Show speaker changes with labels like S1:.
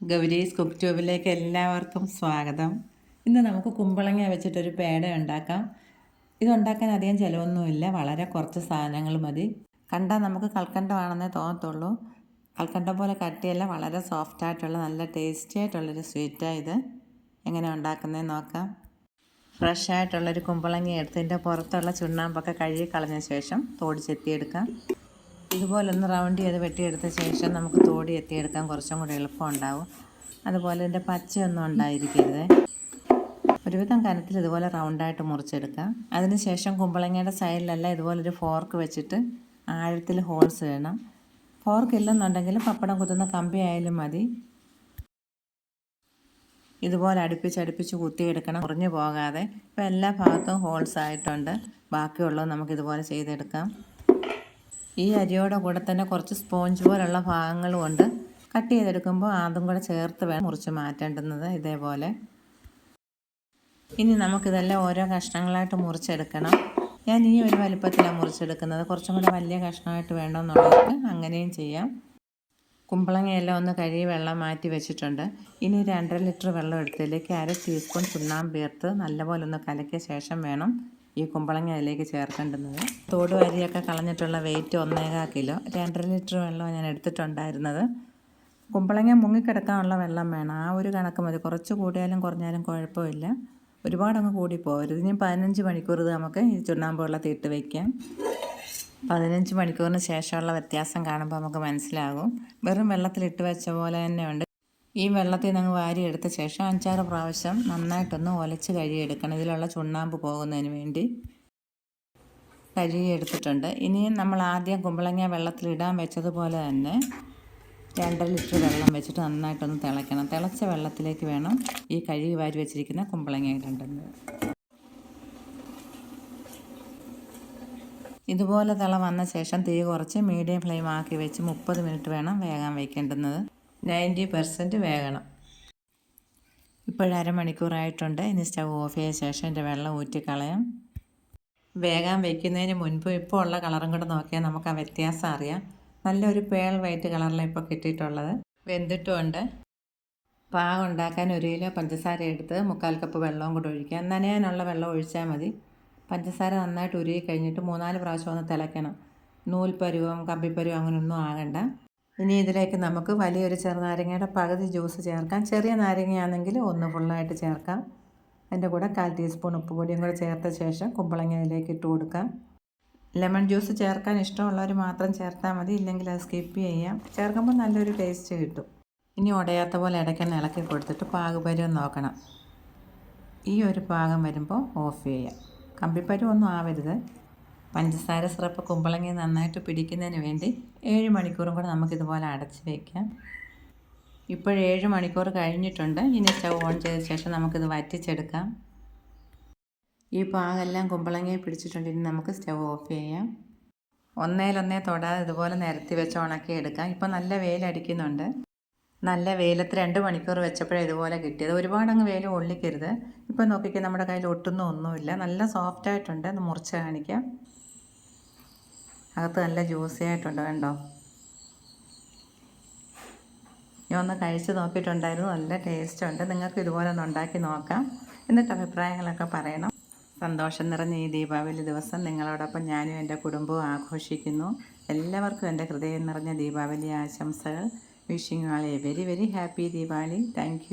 S1: Gowri's cook ട്യൂബിലേക്ക് എല്ലാവർക്കും സ്വാഗതം. ഇന്ന് നമുക്ക് കുമ്പളങ്ങ വെച്ചിട്ടൊരു പേട ഉണ്ടാക്കാം. ഇതുണ്ടാക്കാൻ അധികം ചിലവൊന്നുമില്ല. വളരെ കുറച്ച് സാധനങ്ങൾ മതി. കണ്ടാൽ നമുക്ക് കൽക്കണ്ടമാണെന്നേ തോന്നത്തുള്ളൂ. കൽക്കണ്ടം പോലെ കട്ടിയല്ല വളരെ സോഫ്റ്റ് ആയിട്ടുള്ള നല്ല ടേസ്റ്റി ആയിട്ടുള്ളൊരു സ്വീറ്റാണ് ഇത്. എങ്ങനെ ഉണ്ടാക്കുന്നതെന്ന് നോക്കാം. ഫ്രഷ് ആയിട്ടുള്ളൊരു കുമ്പളങ്ങ എടുത്തതിന്റെ പുറത്തുള്ള ചുണ്ണാമ്പൊക്കെ കഴുകി കളഞ്ഞ ശേഷം തോടി ചെത്തിയെടുക്കാം. ഇതുപോലെ ഒന്ന് റൗണ്ട് ചെയ്ത് വെട്ടിയെടുത്ത ശേഷം നമുക്ക് തോടി എത്തിയെടുക്കാൻ കുറച്ചും കൂടി എളുപ്പം ഉണ്ടാവും അതുപോലെ ഇതിന്റെ പച്ചയൊന്നും ഉണ്ടായിരിക്കരുത്. ഒരുവിധം കനത്തിൽ ഇതുപോലെ റൗണ്ടായിട്ട് മുറിച്ചെടുക്കാം. അതിനുശേഷം കുമ്പളങ്ങയുടെ സൈഡിലെല്ലാം ഇതുപോലൊരു ഫോർക്ക് വെച്ചിട്ട് ആഴത്തിൽ ഹോൾസ് വേണം ഫോർക്ക് ഇല്ലെന്നുണ്ടെങ്കിൽ പപ്പടം കുത്തുന്ന കമ്പി ആയാലും മതി. ഇതുപോലെ അടുപ്പിച്ച് അടുപ്പിച്ച് കുത്തിയെടുക്കണം. കുറഞ്ഞു പോകാതെ ഇപ്പോൾ എല്ലാ ഭാഗത്തും ഹോൾസ് ആയിട്ടുണ്ട്. ബാക്കിയുള്ളത് നമുക്കിതുപോലെ ചെയ്തെടുക്കാം. ഈ അരിയോടെ കൂടെ തന്നെ കുറച്ച് സ്പോഞ്ച് പോലുള്ള ഭാഗങ്ങളും ഉണ്ട് കട്ട് ചെയ്തെടുക്കുമ്പോൾ അതും കൂടെ ചേർത്ത് വേണം മുറിച്ച് മാറ്റേണ്ടുന്നത് ഇതേപോലെ. ഇനി നമുക്കിതെല്ലാം ഓരോ കഷ്ണങ്ങളായിട്ട് മുറിച്ചെടുക്കണം. ഞാൻ ഈ ഒരു വലിപ്പത്തിലാണ് മുറിച്ചെടുക്കുന്നത്. കുറച്ചും കൂടെ വലിയ കഷ്ണമായിട്ട് വേണമെന്നുള്ളവർക്ക് അങ്ങനെയും ചെയ്യാം. കുമ്പളങ്ങയെല്ലാം ഒന്ന് കഴുകി വെള്ളം മാറ്റി വെച്ചിട്ടുണ്ട്. ഇനി രണ്ടര ലിറ്റർ വെള്ളം എടുത്തതിലേക്ക് അര ടീസ്പൂൺ ചുണ്ണാമ്പ് ചേർത്ത് നല്ലപോലെ ഒന്ന് കലക്കിയ ശേഷം വേണം ഈ കുമ്പളങ്ങ അതിലേക്ക് ചേർക്കേണ്ടുന്നത്. തോട് വരിയൊക്കെ കളഞ്ഞിട്ടുള്ള വെയിറ്റ് ഒന്നേകാ കിലോ. രണ്ടര ലിറ്റർ വെള്ളം ഞാൻ എടുത്തിട്ടുണ്ടായിരുന്നത്. കുമ്പളങ്ങ മുങ്ങിക്കിടക്കാനുള്ള വെള്ളം വേണം. ആ ഒരു കണക്ക് മതി. കുറച്ച് കൂടിയാലും കുറഞ്ഞാലും കുഴപ്പമില്ല. ഒരുപാടങ്ങ് കൂടി പോകരുത് ഇനി പതിനഞ്ച് മണിക്കൂർ ഇത് നമുക്ക് ഈ ചുണ്ണാമ്പ് വെള്ളത്തിൽ ഇട്ട് വയ്ക്കാം പതിനഞ്ച് മണിക്കൂറിന് ശേഷമുള്ള വ്യത്യാസം കാണുമ്പോൾ നമുക്ക് മനസ്സിലാകും. വെറും വെള്ളത്തിലിട്ട് വെച്ച പോലെ തന്നെ ഉണ്ട്. ഈ വെള്ളത്തിൽ നിന്ന് വാരി എടുത്ത ശേഷം അഞ്ചാറ് പ്രാവശ്യം നന്നായിട്ടൊന്ന് ഒലച്ച് കഴുകിയെടുക്കണം. ഇതിലുള്ള ചുണ്ണാമ്പ് പോകുന്നതിന് വേണ്ടി കഴുകിയെടുത്തിട്ടുണ്ട്. ഇനിയും നമ്മൾ ആദ്യം കുമ്പളങ്ങ വെള്ളത്തിലിടാൻ വെച്ചതുപോലെ തന്നെ രണ്ടര ലിറ്റർ വെള്ളം വെച്ചിട്ട് നന്നായിട്ടൊന്ന് തിളയ്ക്കണം. തിളച്ച വെള്ളത്തിലേക്ക് വേണം ഈ കഴുകി വാരി വെച്ചിരിക്കുന്ന കുമ്പളങ്ങ ഇടേണ്ടത്. ഇതുപോലെ തിള വന്ന ശേഷം തീ കുറച്ച് മീഡിയം ഫ്ലെയിം ആക്കി വെച്ച് മുപ്പത് മിനിറ്റ് വേണം വേഗം വയ്ക്കേണ്ടുന്നത്. Ninety percent വേകണം. ഇപ്പോഴരമണിക്കൂറായിട്ടുണ്ട് ഇനി സ്റ്റവ് ഓഫ് ചെയ്ത ശേഷം എന്റെ വെള്ളം ഊറ്റിക്കളയാം. വേഗം വയ്ക്കുന്നതിന് മുൻപ് ഇപ്പോൾ ഉള്ള കളറും കൂടെ നോക്കിയാൽ നമുക്ക് ആ വ്യത്യാസം അറിയാം. നല്ലൊരു പേൾ വൈറ്റ് കളറിലാണ് ഇപ്പോൾ കിട്ടിയിട്ടുള്ളത്. വെന്തിട്ടുമുണ്ട്. പാകം ഉണ്ടാക്കാൻ ഒരു കിലോ പഞ്ചസാര എടുത്ത് മുക്കാൽ കപ്പ് വെള്ളവും കൂടെ ഒഴിക്കുക. നനയാനുള്ള വെള്ളം ഒഴിച്ചാൽ മതി. പഞ്ചസാര നന്നായിട്ട് ഉരുകി കഴിഞ്ഞിട്ട് മൂന്നാൽ പ്രാവശ്യം ഒന്ന് തിളയ്ക്കണം. നൂൽപ്പരുവം കമ്പിപ്പരുവം അങ്ങനെയൊന്നും ആകണ്ട. ഇനി ഇതിലേക്ക് നമുക്ക് വലിയൊരു ചെറുനാരങ്ങയുടെ പകുതി ജ്യൂസ് ചേർക്കാം. ചെറിയ നാരങ്ങയാണെങ്കിൽ ഒന്ന് ഫുള്ളായിട്ട് ചേർക്കാം. അതിന്റെ കൂടെ കാൽ ടീസ്പൂൺ ഉപ്പ് പൊടിയും കൂടെ ചേർത്ത ശേഷം കുമ്പളങ്ങ അതിലേക്ക് ഇട്ട് കൊടുക്കാം. ലെമൺ ജ്യൂസ് ചേർക്കാൻ ഇഷ്ടമുള്ളവർ മാത്രം ചേർത്താൽ മതി. ഇല്ലെങ്കിൽ അത് സ്കിപ്പ് ചെയ്യാം. ചേർക്കുമ്പോൾ നല്ലൊരു ടേസ്റ്റ് കിട്ടും. ഇനി ഉടയാത്ത പോലെ ഇടയ്ക്കൊന്ന് ഇളക്കി കൊടുത്തിട്ട് പാകുപരുവം നോക്കണം. ഈ ഒരു പാകം വരുമ്പോൾ ഓഫ് ചെയ്യാം. കമ്പിപ്പരുവൊന്നും ആവരുത്. പഞ്ചസാര സിറപ്പ് കുമ്പളങ്ങി നന്നായിട്ട് പിടിക്കുന്നതിന് വേണ്ടി ഏഴ് മണിക്കൂറും കൂടെ നമുക്കിതുപോലെ അടച്ച് വയ്ക്കാം ഇപ്പോൾ ഏഴ് മണിക്കൂർ കഴിഞ്ഞിട്ടുണ്ട്. ഇനി സ്റ്റവ് ഓൺ ചെയ്ത ശേഷം നമുക്കിത് വറ്റിച്ചെടുക്കാം. ഈ പാകെല്ലാം കുമ്പളങ്ങയെ പിടിച്ചിട്ടുണ്ട്. ഇനി നമുക്ക് സ്റ്റവ് ഓഫ് ചെയ്യാം. ഒന്നേലൊന്നേ തൊടാതെ ഇതുപോലെ നിരത്തി വെച്ച് ഉണക്കി എടുക്കാം. ഇപ്പോൾ നല്ല വെയിലടിക്കുന്നുണ്ട് നല്ല വെയിലത്ത് രണ്ട് മണിക്കൂർ വെച്ചപ്പോഴേ ഇതുപോലെ കിട്ടിയത്. ഒരുപാട് അങ്ങ് വെയിൽ ഒള്ളിക്കരുത് ഇപ്പോൾ നോക്കിക്കേ നമ്മുടെ കയ്യിൽ ഒട്ടുന്ന ഒന്നുമില്ല. നല്ല സോഫ്റ്റായിട്ടുണ്ട്. ഒന്ന് മുറിച്ച് കാണിക്കാം. അകത്ത് നല്ല ജ്യൂസി ആയിട്ടുണ്ട് കണ്ടോ? ഞാൻ ഒന്ന് കഴിച്ച് നോക്കിയിട്ടുണ്ടായിരുന്നു. നല്ല ടേസ്റ്റ് ഉണ്ട്. നിങ്ങൾക്ക് ഇതുപോലെ ഒന്ന് ഉണ്ടാക്കി നോക്കാം. എന്നിട്ട് അഭിപ്രായങ്ങളൊക്കെ പറയണം. സന്തോഷം നിറഞ്ഞ ഈ ദീപാവലി ദിവസം നിങ്ങളോടൊപ്പം ഞാനും എന്റെ കുടുംബവും ആഘോഷിക്കുന്നു. എല്ലാവർക്കും എന്റെ ഹൃദയം നിറഞ്ഞ ദീപാവലി ആശംസകൾ. Wishing a very very happy Deepavali. Thank